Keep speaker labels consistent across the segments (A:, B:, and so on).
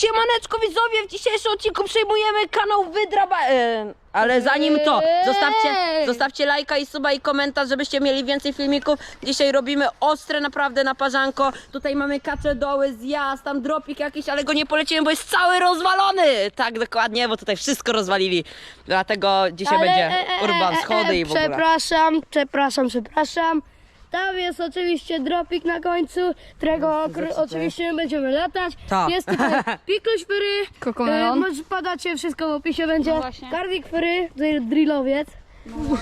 A: Siemaneczko widzowie, w dzisiejszym odcinku przejmujemy kanał Wydraba... E, ale zanim to, zostawcie, zostawcie lajka i suba i komentarz, żebyście mieli więcej filmików. Dzisiaj robimy ostre naprawdę naparzanko. Tutaj mamy kacze doły, zjazd, tam dropik jakiś, ale go nie poleciłem, bo jest cały rozwalony. Tak, dokładnie, bo tutaj wszystko rozwalili. Dlatego dzisiaj
B: Ale,
A: będzie
B: e, e,
A: urban,
B: e, e,
A: schody i w ogóle.
B: Przepraszam, przepraszam, przepraszam. Tam jest oczywiście dropik na końcu, którego oczywiście będziemy latać.
A: Tak.
B: Jest tutaj pikluś fyry.
C: Kokomelon.
B: E, może padacie, wszystko w opisie będzie.
C: No właśnie.
B: Kardik fyry, dr- drillowiec.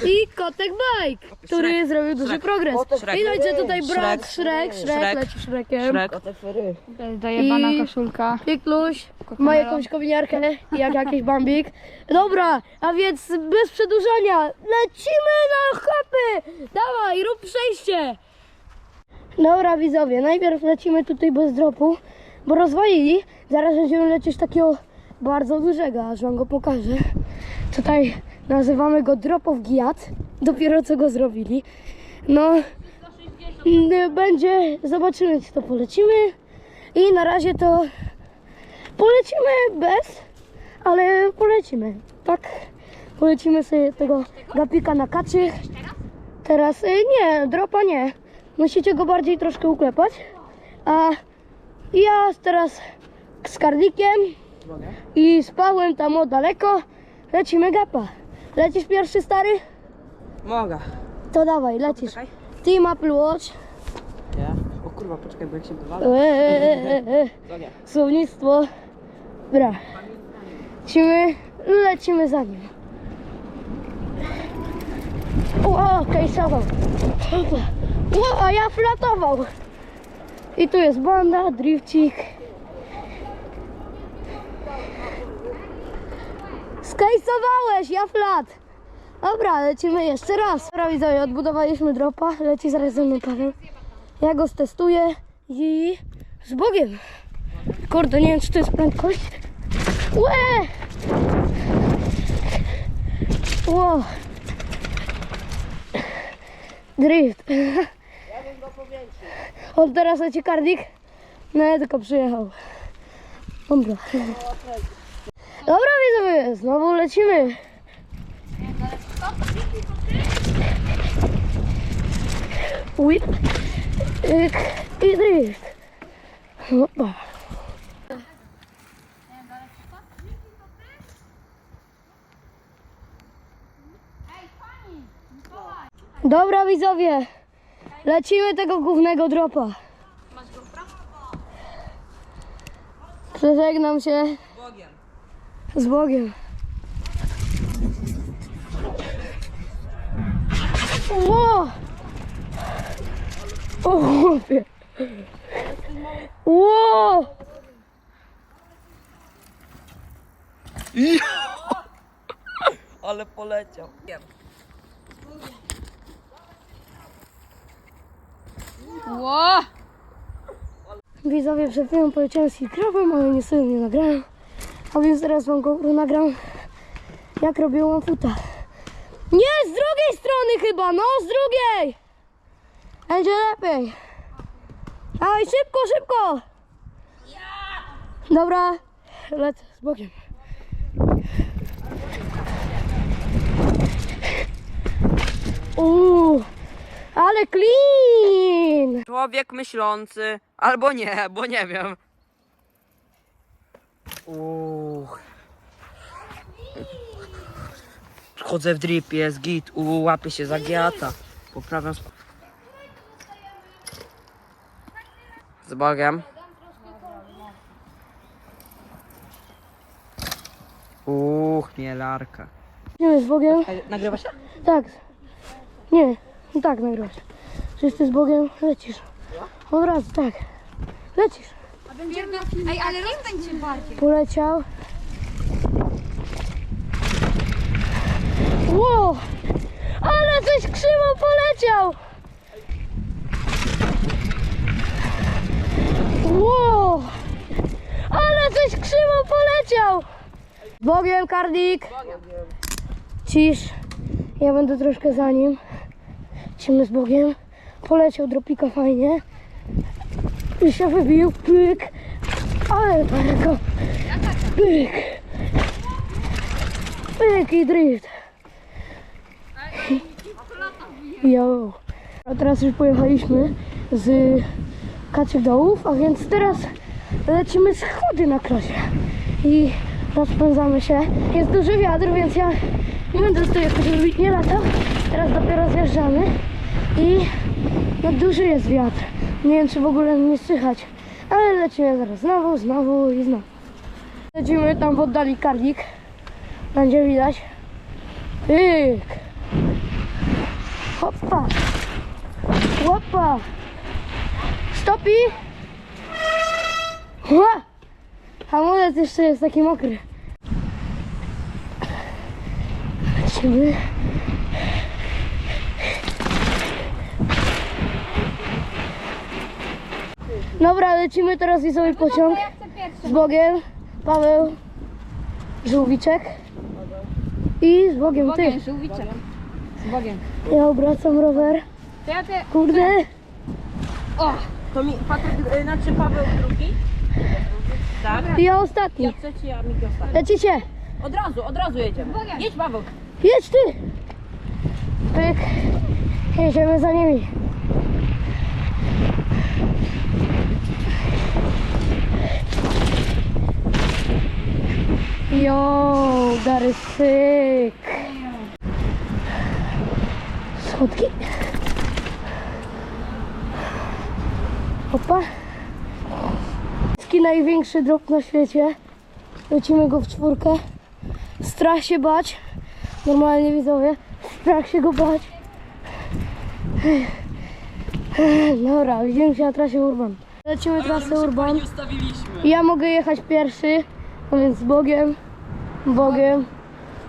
B: I kotek bike, który
A: Shrek.
B: zrobił duży
A: Shrek.
B: progres.
A: Shrek.
B: Widać, że tutaj brat
A: Shrek.
B: Shrek, Shrek,
A: Shrek.
B: leci Shrekiem.
A: Szrek.
C: Zajebana
B: I-
C: koszulka.
B: Pikluś, ma jakąś kominiarkę, jak jakiś bambik. Dobra, a więc bez przedłużania, lecimy na chopy! Dawaj, rób przejście! Dobra widzowie, najpierw lecimy tutaj bez dropu, bo rozwalili. Zaraz będziemy lecieć takiego bardzo dużego, aż wam go pokażę. Tutaj nazywamy go Drop of Giat. Dopiero co go zrobili. No, mm, będzie, zobaczymy czy to polecimy. I na razie to Polecimy bez, ale polecimy. Tak, polecimy sobie tego gapika na kaczy. Teraz y, nie, dropa nie. Musicie go bardziej troszkę uklepać. A ja teraz z kardikiem i z Pawłem tam o daleko lecimy gapa. Lecisz pierwszy stary?
A: Mogę.
B: To dawaj, lecisz.
A: Czekaj.
B: Team Apple Watch.
A: Nie? O kurwa, poczekaj, bo jak się wywala.
B: E, e, e, e.
A: To nie.
B: Słownictwo. Dobra. Lecimy, lecimy za nim. O, okej, okay, O, ja flatował. I tu jest banda, drifcik. Skajsowałeś, ja flat. Dobra, lecimy jeszcze raz. Dobra, widzowie, odbudowaliśmy dropa. Leci zaraz ze mną Paweł. Ja go stestuję i z Bogiem. Kurde, nie wiem, czy to jest prędkość. Łe! Ło! Drift. On teraz leci kardik? No, ja tylko przyjechał. Dobra. Dobra, widzowie, znowu lecimy. Whip. I drift. Opa. Dobra widzowie, lecimy tego głównego dropa. Przeżegnam się. Z Bogiem. Ło! O chłopie! Ło!
A: Ale poleciał.
C: Ło!
B: Widzowie, przed chwilą poleciałem z Hilkrafem, ale niestety nie nagrałem. A więc teraz wam go nagram, jak robię łamfuta. Nie, z drugiej strony chyba, no z drugiej! Będzie lepiej. Dawaj, szybko, szybko! Dobra, lecę z bokiem. Uuu, ale clean!
A: Człowiek myślący. Albo nie, bo nie wiem. Uch. Chodzę w drip, jest git. U, łapię się za giata. Poprawiam. Z Bogiem. Uch, mielarka.
B: Nie, z Bogiem.
A: Nagrywa się?
B: Tak. Nie, no tak nagrywasz. Wszyscy z Bogiem lecisz. Od razu, tak. Lecisz.
C: Ej, ale rozpędź się bardziej.
B: Poleciał. Wow! Ale coś krzywo poleciał! Wow! Ale coś krzywo poleciał! Bogiem, Kardik! Cisz. Ja będę troszkę za nim. Lecimy z Bogiem. Poleciał dropika fajnie. I się wybił. Pyk. Ale daleko. Pyk. Pyk i drift. Jo. A teraz już pojechaliśmy z Kaczych Dołów, a więc teraz lecimy schody na krosie. I rozpędzamy się. Jest duży wiatr, więc ja nie będę tutaj jakoś robić nie latał. Teraz dopiero zjeżdżamy i no duży jest wiatr. Nie wiem, czy w ogóle mnie słychać, ale lecimy zaraz znowu, znowu i znowu. Lecimy tam w oddali karnik. Będzie widać. Pyk. Hopa. Łopa. Stopi. Ła. Hamulec jeszcze jest taki mokry. Lecimy. Dobra, lecimy teraz i sobie pociąg.
C: Chcę pierwszy.
B: Z Bogiem. Paweł. Żółwiczek. I z Bogiem ty.
C: Bogiem, żółwiczek. Z Bogiem.
B: Ja obracam rower.
C: To ja te...
B: Kurde.
C: O!
A: To mi Patryk, y, znaczy Paweł drugi. Tak.
B: I ja ostatni.
A: Ja trzeci, a Miki ostatni.
B: Lecicie.
A: Od razu, od razu jedziemy. Jedź Paweł.
B: Jedź ty. Pyk. Jedziemy za nimi. Jo, Dary syk. Schodki. Opa. Taki największy drop na świecie. Lecimy go w czwórkę. Strach się bać. Normalnie widzowie. Strach się go bać. Dobra, widzimy się na trasie Urban. Lecimy trasę Urban. Ja mogę jechać pierwszy, a więc z Bogiem. Bogiem.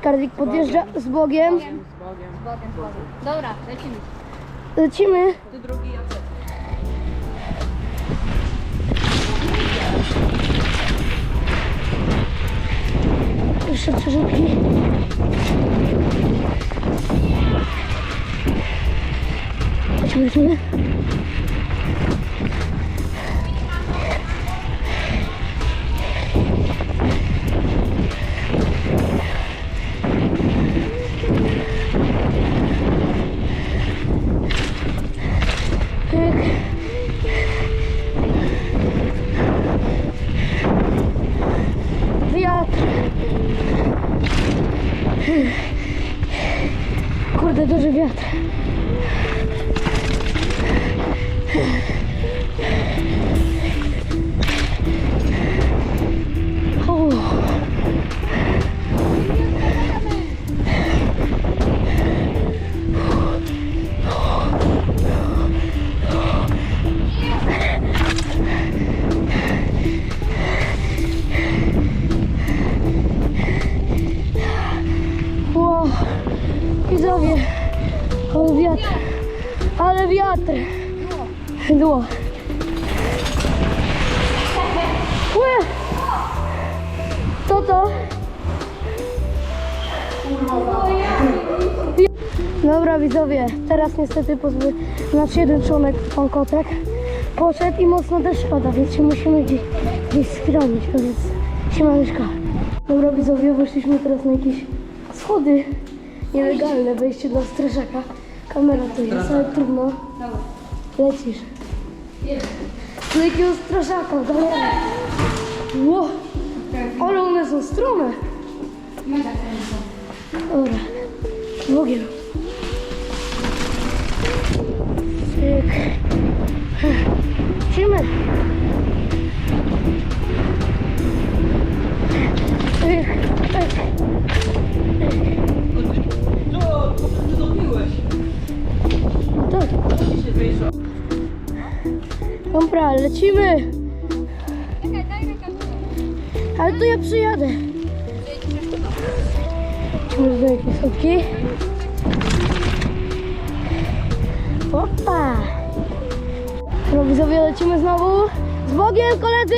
B: Kardik podjeżdża z Bogiem.
C: Z Bogiem, z Bogiem. Dobra, lecimy.
B: Lecimy.
A: Ty drugi, ja trzeci.
B: Jeszcze przerzutki. Lecimy, lecimy. Dobra widzowie, teraz niestety pozby nasz jeden członek, pan Kotek, poszedł i mocno deszcz pada, więc się musimy gdzieś, gdzieś schronić, a więc siemaneczka. Dobra widzowie, weszliśmy teraz na jakieś schody nielegalne, wejście do strażaka. Kamera tu jest, ale trudno. Lecisz. Do jakiego strażaka, galera. Ło, ale one są strome. Dobra, Bogiem. Cyk. Lecimy. Cyk, cyk.
A: Co? Ty zrobiłeś?
B: Tak.
A: się wyjrzał.
B: Dobra, lecimy. Ale to ja przyjadę. Lecimy do jakiejś schodki. Opa. No lecimy znowu. Z Bogiem, koledzy!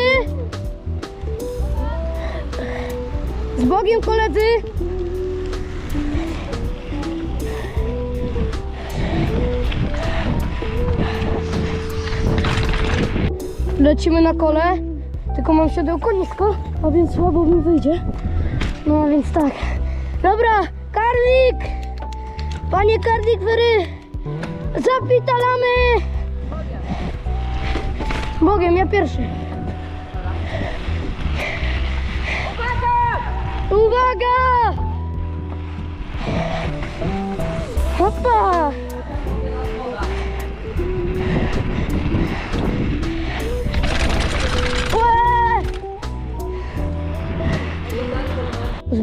B: Z Bogiem, koledzy! Lecimy na kole. Tylko mam siodełko nisko, a więc słabo mi wyjdzie. No a więc tak. Dobra, karlik! Panie karlik Fery! Zapitalamy! Bogiem, ja pierwszy. Uwaga! Hopa!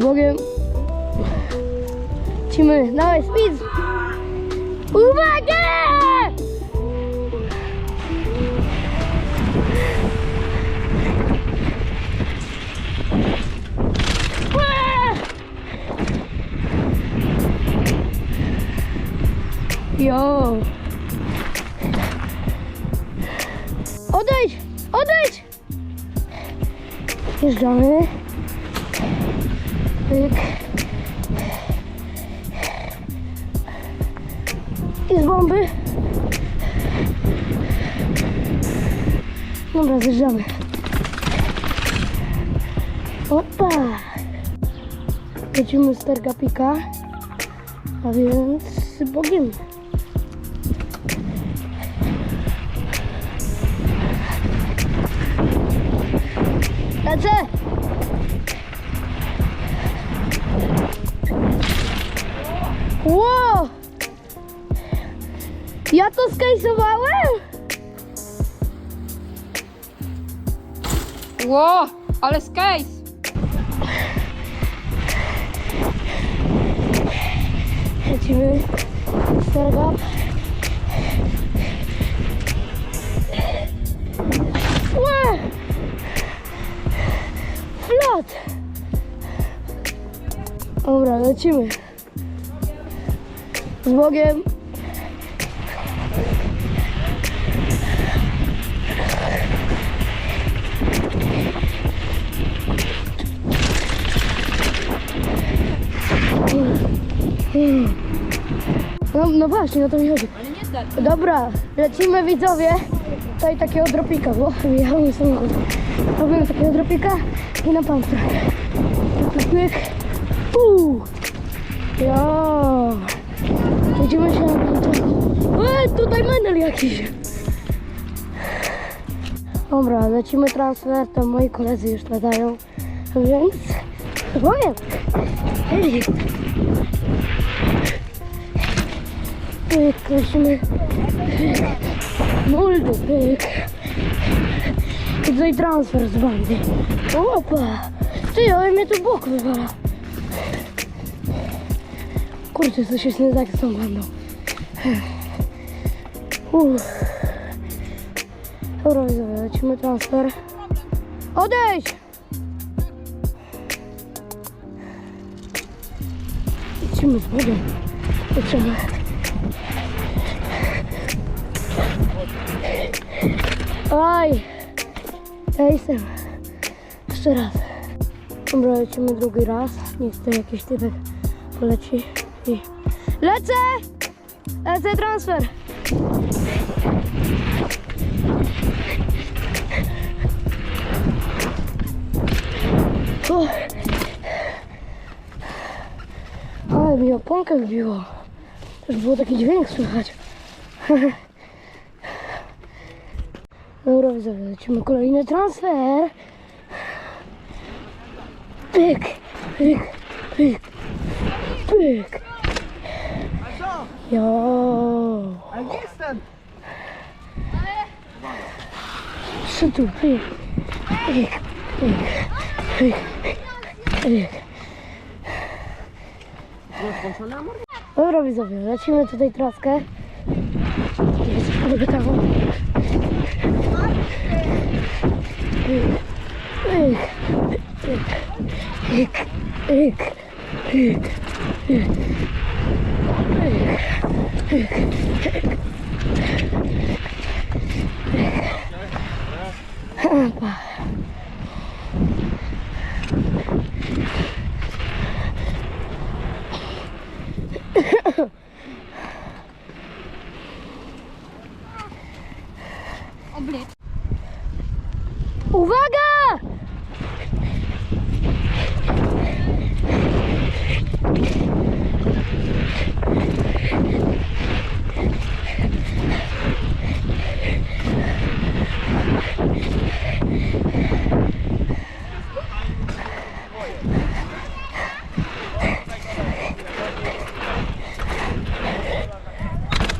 B: Bogiem. Cimy, dawaj, speed! Uwaga! Jo! Odejdź! Odejdź! Wjeżdżamy. Pyk. I z bomby. Dobra, zjeżdżamy. Opa! Lecimy z tergapika. A więc z Bogiem. Lecę! To skajsowałem?
C: Ło, ale skate!
B: Lecimy. Stargap. Flot! Dobra, lecimy. Z Bogiem. No, właśnie, o to mi chodzi. Dobra, lecimy widzowie. Tutaj takiego dropika, bo wyjechał mi samochód. Robimy takiego dropika i na pamfrak. Pyk. Uuu. Jo. Jedziemy się na pamfrak. E, tutaj menel jakiś. Dobra, lecimy transfer, to moi koledzy już latają. Więc powiem. Hej. Pyk, lecimy. Muldy, pyk. I tutaj transfer z bandy. Opa! Ty, ale mnie tu bok wywala. Kurczę, coś jest nie tak z tą bandą. Uff. Dobra, lecimy transfer. Odejdź! Lecimy z Bogiem. Lecimy. Oj! Ja jestem. Jeszcze raz. Dobra, lecimy drugi raz. Niech tutaj jakiś typek poleci. I... Lecę! Lecę transfer! O. Ale mi oponkę wbiło. Już było taki dźwięk słychać. Dobra, widzowie, lecimy kolejny transfer. Pyk, pyk, pyk, pyk. Jo.
D: A jestem!
B: Co tu? Pyk, pyk, pyk, pyk, pyk. Lecimy tutaj traskę. Jest. Pyk, pyk,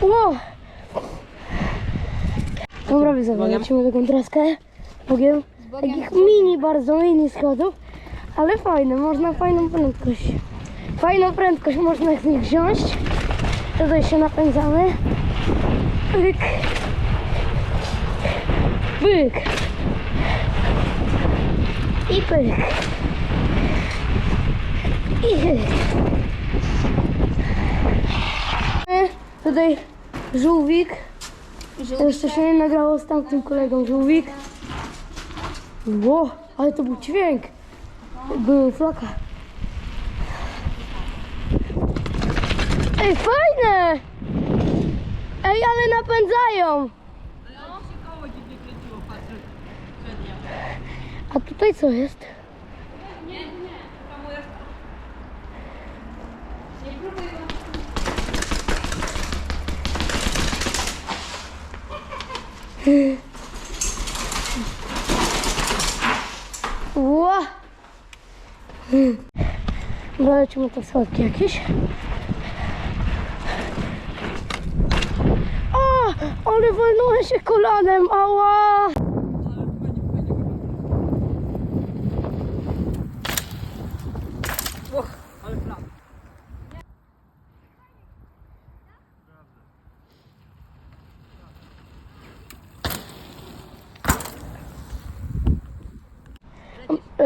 B: Wow. Dobra,
A: widzowie,
B: lecimy taką traskę Bogiem. Takich mini, bardzo mini schodów, ale fajne, można fajną prędkość. Fajną prędkość można z nich wziąć. Tutaj się napędzamy. Pyk. Pyk. I pyk. I pyk. Tutaj żółwik. Jeszcze się nie nagrało z tamtym kolegą żółwik. Ło, ale to był dźwięk. Były flaka. Ej, fajne! Ej, ale napędzają! A tutaj co jest? Ło! Dobra, lecimy te schodki jakieś. O! Ale walnąłem się kolanem, ała!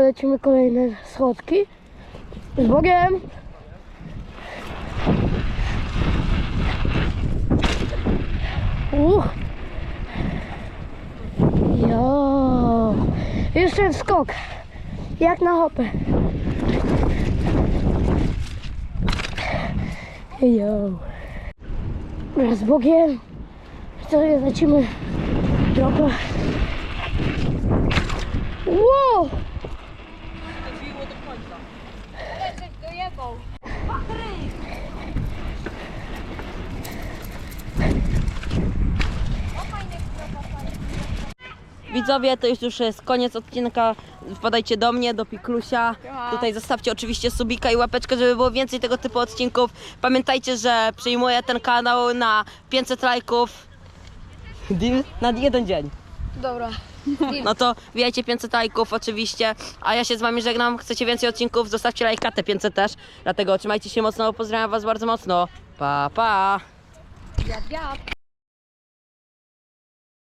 B: Lecimy kolejne schodki. Z Bogiem! Uch. Jo. Jeszcze skok. Jak na hopę. Jo. Z Bogiem. Sobie lecimy trochę. Wow!
A: Widzowie, to już już jest koniec odcinka. Wpadajcie do mnie, do Piklusia. Tutaj zostawcie oczywiście subika i łapeczkę, żeby było więcej tego typu odcinków. Pamiętajcie, że przyjmuję ten kanał na 500 lajków. Deal? Na jeden dzień.
B: Dobra.
A: No to wbijajcie 500 lajków oczywiście, a ja się z wami żegnam. Chcecie więcej odcinków, zostawcie lajka, te 500 też. Dlatego trzymajcie się mocno, pozdrawiam was bardzo mocno. Pa, pa!
C: Wiat, wiat.